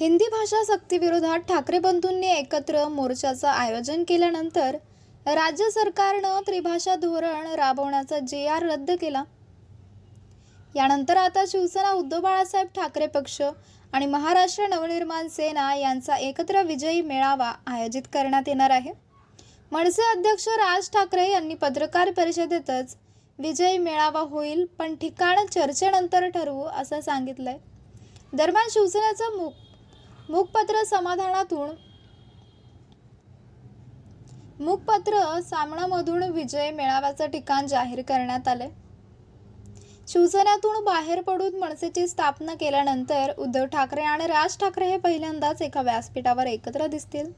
हिंदी भाषा सक्तीविरोधात ठाकरे बंधूंनी एकत्र मोर्चाचं आयोजन केल्यानंतर राज्य सरकारनं त्रिभाषा धोरण राबवण्याचा जे आर रद्द केला. यानंतर आता शिवसेना उद्धव बाळासाहेब ठाकरे पक्ष आणि महाराष्ट्र नवनिर्माण सेना यांचा एकत्र विजयी मेळावा आयोजित करण्यात येणार आहे. मनसे अध्यक्ष राज ठाकरे यांनी पत्रकार परिषदेतच विजयी मेळावा होईल पण ठिकाण चर्चेनंतर ठरवू असं सांगितलंय. दरम्यान शिवसेनेचं मुख मुखपत्र समाधानातून मुखपत्र सामनामधून विजय मेळाव्याचं ठिकाण जाहीर करण्यात आले शिवसेनेतून बाहेर पडून मनसेची स्थापना केल्यानंतर उद्धव ठाकरे आणि राज ठाकरे हे पहिल्यांदाच एका व्यासपीठावर एकत्र दिसतील.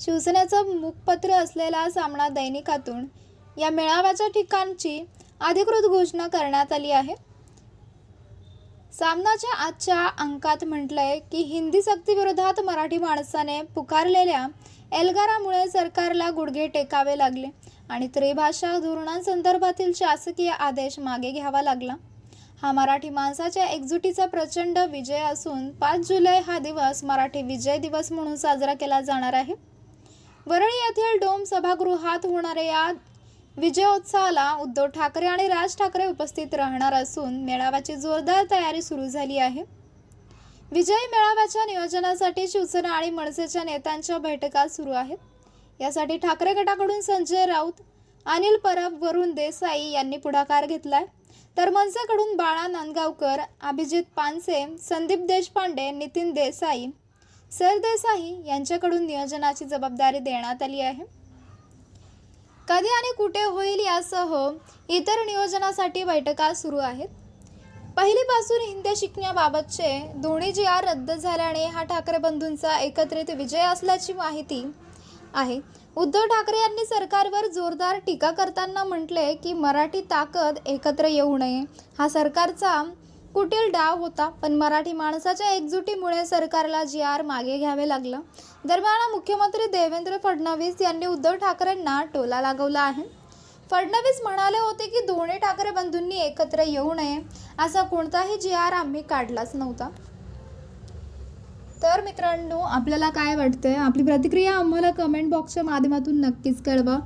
शिवसेनेचं मुखपत्र असलेला सामना दैनिकातून या मेळाव्याच्या ठिकाणची अधिकृत घोषणा करण्यात आली आहे. सामनाच्या आजच्या अंकात म्हटलंय की हिंदी सक्तीविरोधात मराठी माणसाने पुकारलेल्या एल्गारामुळे सरकारला गुडघे टेकावे लागले आणि त्रिभाषा धोरणांसंदर्भातील शासकीय आदेश मागे घ्यावा लागला. हा मराठी माणसाच्या एकजुटीचा प्रचंड विजय असून पाच जुलै हा दिवस मराठी विजय दिवस म्हणून साजरा केला जाणार आहे. वरळी येथील डोम सभागृहात होणाऱ्या या विजयोत्सवाला उद्धव ठाकरे आणि राज ठाकरे उपस्थित राहणार असून मेळाव्याची जोरदार तयारी सुरू झाली आहे. विजयी मेळाव्याच्या नियोजनासाठी शिवसेना आणि मनसेच्या नेत्यांच्या बैठका सुरू आहेत. यासाठी ठाकरे गटाकडून संजय राऊत अनिल परब वरुण देसाई यांनी पुढाकार घेतलाय. तर मनसेकडून बाळा नांदगावकर अभिजित पानसे संदीप देशपांडे नितीन देसाई सरदेसाई यांच्याकडून नियोजनाची जबाबदारी देण्यात आली आहे. कधी आणि कुठे होईल यासह इतर नियोजनासाठी बैठका सुरू आहेत. पहिलीपासून हिंदी शिकण्याबाबतचे दोन्ही जी आर रद्द झाल्याने हा ठाकरे बंधूंचा एकत्रित विजय असल्याची माहिती आहे. उद्धव ठाकरे यांनी सरकारवर जोरदार टीका करताना म्हटले की मराठी ताकद एकत्र येऊ नये. हा सरकारचा कुटील डाव होता पण मराठी माणसाच्या एकजुटीमुळे सरकारला जी आर मागे घ्यावे लागलं. दरम्यान मुख्यमंत्री देवेंद्र फडणवीस यांनी उद्धव ठाकरेंना टोला लागवला आहे. फडणवीस म्हणाले होते की दोन्ही ठाकरे बंधूंनी एकत्र येऊ नये असा कोणताही जी आर आम्ही काढलाच नव्हता. तर मित्रांनो आपल्याला काय वाटतंय? आपली प्रतिक्रिया आम्हाला कमेंट बॉक्सच्या माध्यमातून नक्कीच कळवा.